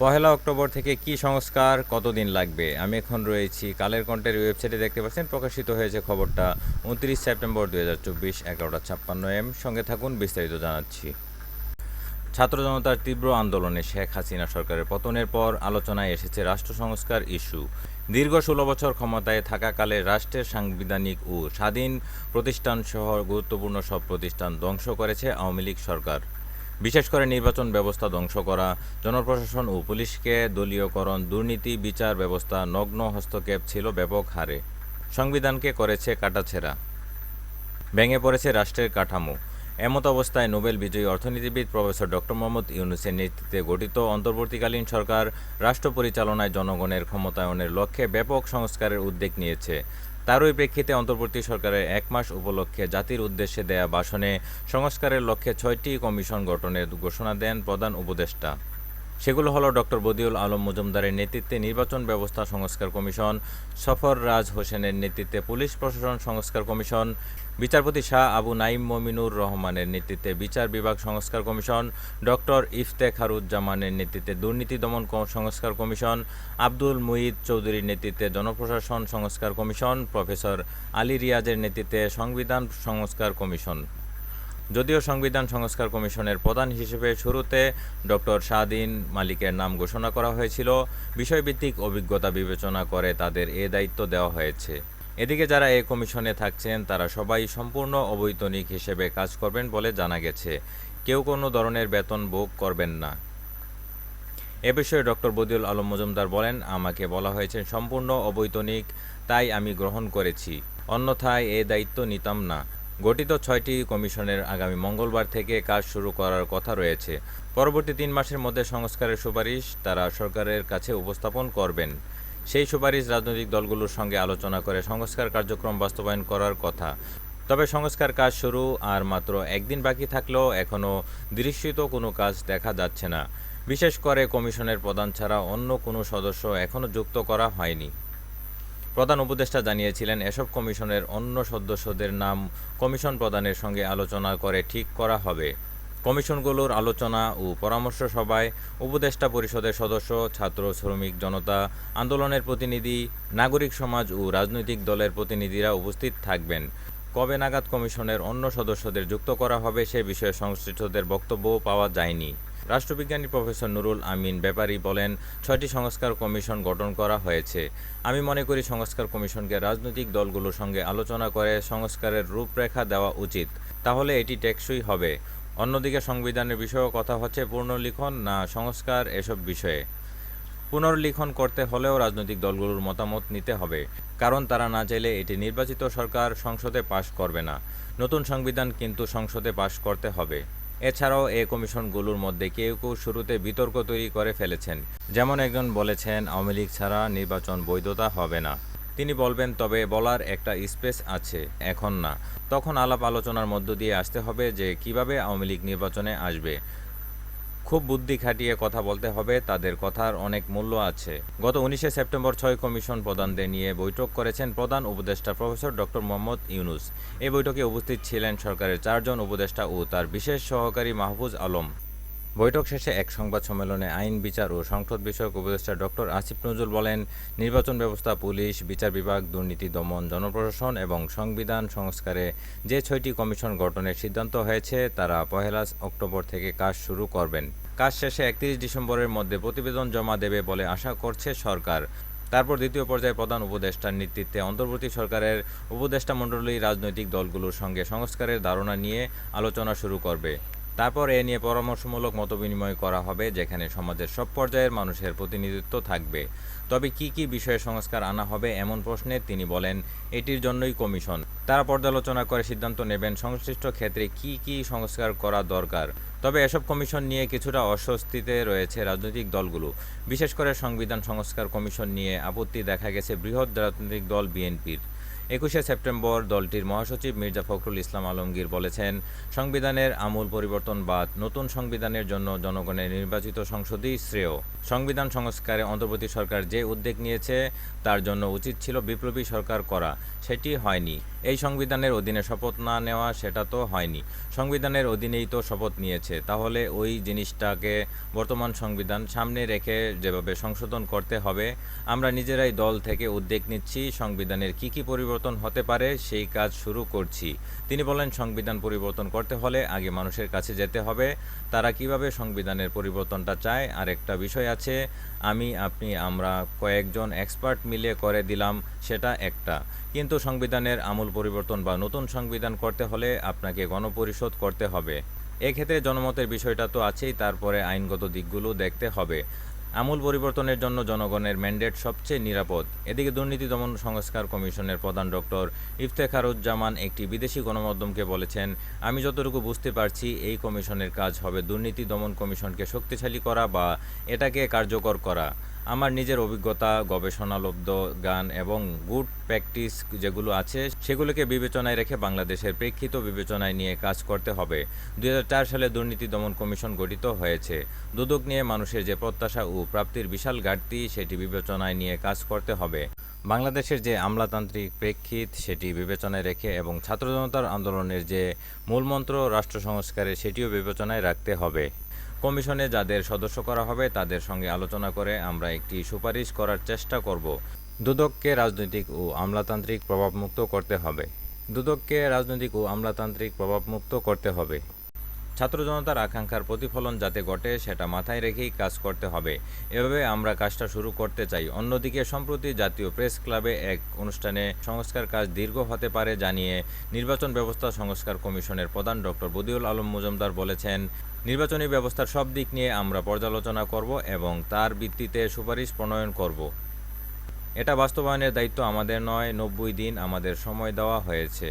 পহেলা October থেকে কি সংস্কার, কতদিন লাগবে? আমি এখন রয়েছি কালের কণ্ঠের ওয়েবসাইটে দেখতে পাচ্ছেন, প্রকাশিত হয়েছে খবরটা উনত্রিশ সেপ্টেম্বর দুই হাজার চব্বিশ, এগারোটা ছাপ্পান্ন এম। সঙ্গে থাকুন, বিস্তারিত জানাচ্ছি। ছাত্র জনতার তীব্র আন্দোলনে শেখ হাসিনা সরকারের পতনের পর আলোচনায় এসেছে রাষ্ট্র সংস্কার ইস্যু। দীর্ঘ ষোলো বছর ক্ষমতায় থাকাকালে রাষ্ট্রের সাংবিধানিক ও স্বাধীন প্রতিষ্ঠান সহ গুরুত্বপূর্ণ সব প্রতিষ্ঠান ধ্বংস করেছে আওয়ামী লীগ সরকার। বিশেষ করে নির্বাচন ব্যবস্থা ধ্বংস করা, জনপ্রশাসন ও পুলিশকে দলীয়করণ, দুর্নীতি, বিচার ব্যবস্থা, নগ্ন হস্তক্ষেপ ছিল ব্যাপক হারে। সংবিধানকে করেছে কাটাছেঁড়া। ভেঙে পড়েছে রাষ্ট্রের কাঠামো। এমত অবস্থায় নোবেল বিজয়ী অর্থনীতিবিদ প্রফেসর ডক্টর মোহাম্মদ ইউনুসের নেতৃত্বে গঠিত অন্তর্বর্তীকালীন সরকার রাষ্ট্র পরিচালনায় জনগণের ক্ষমতায়নের লক্ষ্যে ব্যাপক সংস্কারের উদ্যোগ নিয়েছে। তারই প্রেক্ষিতে অন্তর্বর্তী সরকারের এক মাস উপলক্ষে জাতির উদ্দেশ্যে দেয়া ভাষণে সংস্কারের লক্ষ্যে ছয়টি কমিশন গঠনের ঘোষণা দেন প্রধান উপদেষ্টা। সেগুলো হলো ডক্টর বদিউল আলম মজুমদারের নেতৃত্বে নির্বাচন ব্যবস্থা সংস্কার কমিশন, সফর রাজ হোসেনের নেতৃত্বে পুলিশ প্রশাসন সংস্কার কমিশন, বিচারপতি শাহ আবু নাইম মমিনুর রহমানের নেতৃত্বে বিচার বিভাগ সংস্কার কমিশন, ডক্টর ইফতেখারুজ্জামানের নেতৃত্বে দুর্নীতি দমন সংস্কার কমিশন, আব্দুল মুঈদ চৌধুরীর নেতৃত্বে জনপ্রশাসন সংস্কার কমিশন, প্রফেসর আলী রিয়াজের নেতৃত্বে সংবিধান সংস্কার কমিশন। যদিও সংবিধান সংস্কার কমিশনের প্রধান হিসেবে শুরুতে ডক্টর শাহদিন মালিকের নাম ঘোষণা করা হয়েছিল। বিষয়ভিত্তিক অভিজ্ঞতা বিবেচনা করে তাদের এ দায়িত্ব দেওয়া হয়েছে। এদিকে যারা এই কমিশনে থাকছেন, তারা সবাই সম্পূর্ণ অবৈতনিক হিসেবে কাজ করবেন বলে জানা গেছে। কেউ কোনো ধরনের বেতন ভোগ করবেন না। এ বিষয়ে ডক্টর বদিউল আলম মজুমদার বলেন, আমাকে বলা হয়েছে সম্পূর্ণ অবৈতনিক, তাই আমি গ্রহণ করেছি। অন্যথায় এ দায়িত্ব নিতাম না। গঠিত ছয়টি কমিশনের আগামী মঙ্গলবার থেকে কাজ শুরু করার কথা রয়েছে। পরবর্তী তিন মাসের মধ্যে সংস্কারের সুপারিশ তারা সরকারের কাছে উপস্থাপন করবেন। সেই সুপারিশ রাজনৈতিক দলগুলোর সঙ্গে আলোচনা করে সংস্কার কার্যক্রম বাস্তবায়ন করার কথা। তবে সংস্কার কাজ শুরু আর মাত্র একদিন বাকি থাকলেও এখনও দৃশ্যিত কোনো কাজ দেখা যাচ্ছে না। বিশেষ করে কমিশনের প্রধান ছাড়া অন্য কোনো সদস্য এখনও যুক্ত করা হয়নি। প্রধান উপদেষ্টা জানিয়েছিলেন, এসব কমিশনের অন্য সদস্যদের নাম কমিশন প্রধানের সঙ্গে আলোচনা করে ঠিক করা হবে। কমিশনগুলোর আলোচনা ও পরামর্শ সভায় উপদেষ্টা পরিষদের সদস্য, ছাত্র, শ্রমিক, জনতা, আন্দোলনের প্রতিনিধি, নাগরিক সমাজ ও রাজনৈতিক দলের প্রতিনিধিরা উপস্থিত থাকবেন। কবে নাগাদ কমিশনের অন্য সদস্যদের যুক্ত করা হবে সে বিষয়ে সংশ্লিষ্টদের বক্তব্য পাওয়া যায়নি। রাষ্ট্রবিজ্ঞানী প্রফেসর নুরুল আমিন ব্যাপারী বলেন, ছয়টি সংস্কার কমিশন গঠন করা হয়েছে। আমি মনে করি সংস্কার কমিশনকে রাজনৈতিক দলগুলোর সঙ্গে আলোচনা করে সংস্কারের রূপরেখা দেওয়া উচিত। তাহলে এটি টেকসই হবে। অন্যদিকে সংবিধানের বিষয়েও কথা হচ্ছে পুনর্লিখন না সংস্কার এসব বিষয়ে। পুনর্লিখন করতে হলেও রাজনৈতিক দলগুলোর মতামত নিতে হবে। কারণ তারা না চাইলে এটি নির্বাচিত সরকার সংসদে পাশ করবে না। নতুন সংবিধান কিন্তু সংসদে পাশ করতে হবে। এছাড়াও এ কমিশনগুলোর মধ্যে কেউ কেউ শুরুতে বিতর্ক তৈরি করে ফেলেছেন। যেমন একজন বলেছেন, আওয়ামী লীগ ছাড়া নির্বাচন বৈধতা হবে না। তিনি বলবেন, তবে বলার একটা স্পেস আছে, এখন না। তখন আলাপ আলোচনার মধ্য দিয়ে আসতে হবে যে কীভাবে আওয়ামী লীগ নির্বাচনে আসবে। খুব বুদ্ধি খাটিয়ে কথা বলতে হবে, তাদের কথার অনেক মূল্য আছে। গত উনিশে সেপ্টেম্বর ছয় কমিশন প্রধানদের নিয়ে বৈঠক করেছেন প্রধান উপদেষ্টা প্রফেসর ডক্টর মোহাম্মদ ইউনুস। এই বৈঠকে উপস্থিত ছিলেন সরকারের চারজন উপদেষ্টা ও তার বিশেষ সহকারী মাহফুজ আলম। বৈঠক শেষে এক সংবাদ সম্মেলনে আইন, বিচার ও সংসদ বিষয়ক উপদেষ্টা ডক্টর আসিফ নজরুল বলেন, নির্বাচন ব্যবস্থা, পুলিশ, বিচার বিভাগ, দুর্নীতি দমন, জনপ্রশাসন এবং সংবিধান সংস্কারে যে ছয়টি কমিশন গঠনের সিদ্ধান্ত হয়েছে, তারা পহেলা অক্টোবর থেকে কাজ শুরু করবেন। কাজ শেষে একত্রিশ ডিসেম্বরের মধ্যে প্রতিবেদন জমা দেবে বলে আশা করছে সরকার। তারপর দ্বিতীয় পর্যায়ে প্রধান উপদেষ্টার নেতৃত্বে অন্তর্বর্তী সরকারের উপদেষ্টা মণ্ডলী, রাজনৈতিক দলগুলোর সঙ্গে সংস্কারের ধারণা নিয়ে আলোচনা শুরু করবে। তারপর এ নিয়ে পরামর্শমূলক মতবিনিময় করা হবে, যেখানে সমাজের সব পর্যায়ের মানুষের প্রতিনিধিত্ব থাকবে। তবে কি কি বিষয়ে সংস্কার আনা হবে এমন প্রশ্নে তিনি বলেন, এটির জন্যই কমিশন। তারা পর্যালোচনা করে সিদ্ধান্ত নেবেন, সংশ্লিষ্ট ক্ষেত্রে কি কি সংস্কার করা দরকার। তবে এসব কমিশন নিয়ে কিছুটা অস্বস্তিতে রয়েছে রাজনৈতিক দলগুলো। বিশেষ করে সংবিধান সংস্কার কমিশন নিয়ে আপত্তি দেখা গেছে বৃহৎ রাজনৈতিক দল বিএনপির। একুশে সেপ্টেম্বর দলটির মহাসচিব মির্জা ফখরুল ইসলাম আলমগীর বলেছেন, সংবিধানের আমূল পরিবর্তন বাদ নতুন সংবিধানের জন্য জনগণের নির্বাচিত সংসদই শ্রেয়। সংবিধান সংস্কারে অন্তর্বর্তী সরকার যে উদ্যোগ নিয়েছে, তার জন্য উচিত ছিল বিপ্লবী সরকার করা। সেটি হয়নি। এই সংবিধানের অধীনে শপথ না নেওয়া সেটা তো হয়নি। সংবিধানের অধীনেই তো শপথ নিয়েছে। তাহলে ওই জিনিসটাকে বর্তমান সংবিধান সামনে রেখে যেভাবে সংশোধন করতে হবে, আমরা নিজেরাই দল থেকে উদ্যোগ নিচ্ছি, সংবিধানের কি কি পরিবর্তন হতে পারে সেই কাজ শুরু করছি। তিনি বলেন, সংবিধান পরিবর্তন করতে হলে আগে মানুষের কাছে যেতে হবে, তারা কীভাবে সংবিধানের পরিবর্তনটা চায় আর একটা বিষয় আছে, আমি, আপনি, আমরা কয়েকজন এক্সপার্ট মিলে করে দিলাম, সেটা একটা। কিন্তু সংবিধানের আমূল পরিবর্তন বা নতুন সংবিধান করতে হলে আপনাকে গণপরিষদ করতে হবে। এক্ষেত্রে জনমতের বিষয়টা তো আছেই, তারপরে আইনগত দিকগুলো দেখতে হবে। আমূল পরিবর্তনের জন্য জনগণের ম্যান্ডেট সবচেয়ে নিরাপদ। এদিকে দুর্নীতি দমন সংস্কার কমিশনের প্রধান ডক্টর ইফতেখারুজ্জামান একটি বিদেশি গণমাধ্যমকে বলেছেন, আমি যতটুকু বুঝতে পারছি, এই কমিশনের কাজ হবে দুর্নীতি দমন কমিশনকে শক্তিশালী করা বা এটাকে কার্যকর করা। আমার নিজের অভিজ্ঞতা, গবেষণালব্ধ গান এবং গুড প্র্যাকটিস যেগুলো আছে, সেগুলোকে বিবেচনায় রেখে বাংলাদেশের প্রেক্ষিত বিবেচনায় নিয়ে কাজ করতে হবে। দু হাজার চার সালে দুর্নীতি দমন কমিশন গঠিত হয়েছে। দুদক নিয়ে মানুষের যে প্রত্যাশা ও প্রাপ্তির বিশাল ঘাটতি, সেটি বিবেচনায় নিয়ে কাজ করতে হবে। বাংলাদেশের যে আমলাতান্ত্রিক প্রেক্ষিত, সেটি বিবেচনায় রেখে এবং ছাত্র জনতার আন্দোলনের যে মূলমন্ত্র রাষ্ট্র সংস্কারে সেটিও বিবেচনায় রাখতে হবে। কমিশনে যাদের সদস্য করা হবে, তাদের সঙ্গে আলোচনা করে আমরা একটি সুপারিশ করার চেষ্টা করব। দুদককে রাজনৈতিক ও আমলাতান্ত্রিক প্রভাবমুক্ত করতে হবে। দুদককে রাজনৈতিক ও আমলাতান্ত্রিক প্রভাবমুক্ত করতে হবে। ছাত্র জনতার আকাঙ্ক্ষার প্রতিফলন যাতে ঘটে, সেটা মাথায় রেখেই কাজ করতে হবে। এভাবে আমরা কাজটা শুরু করতে চাই। অন্যদিকে, সম্প্রতি জাতীয় প্রেস ক্লাবে এক অনুষ্ঠানে সংস্কার কাজ দীর্ঘ হতে পারে জানিয়ে নির্বাচন ব্যবস্থা সংস্কার কমিশনের প্রধান ডক্টর বদিউল আলম মজুমদার বলেছেন, নির্বাচনী ব্যবস্থার সব দিক নিয়ে আমরা পর্যালোচনা করব এবং তার ভিত্তিতে সুপারিশ প্রণয়ন করব। এটা বাস্তবায়নের দায়িত্ব আমাদের নয়, নব্বই দিন আমাদের সময় দেওয়া হয়েছে।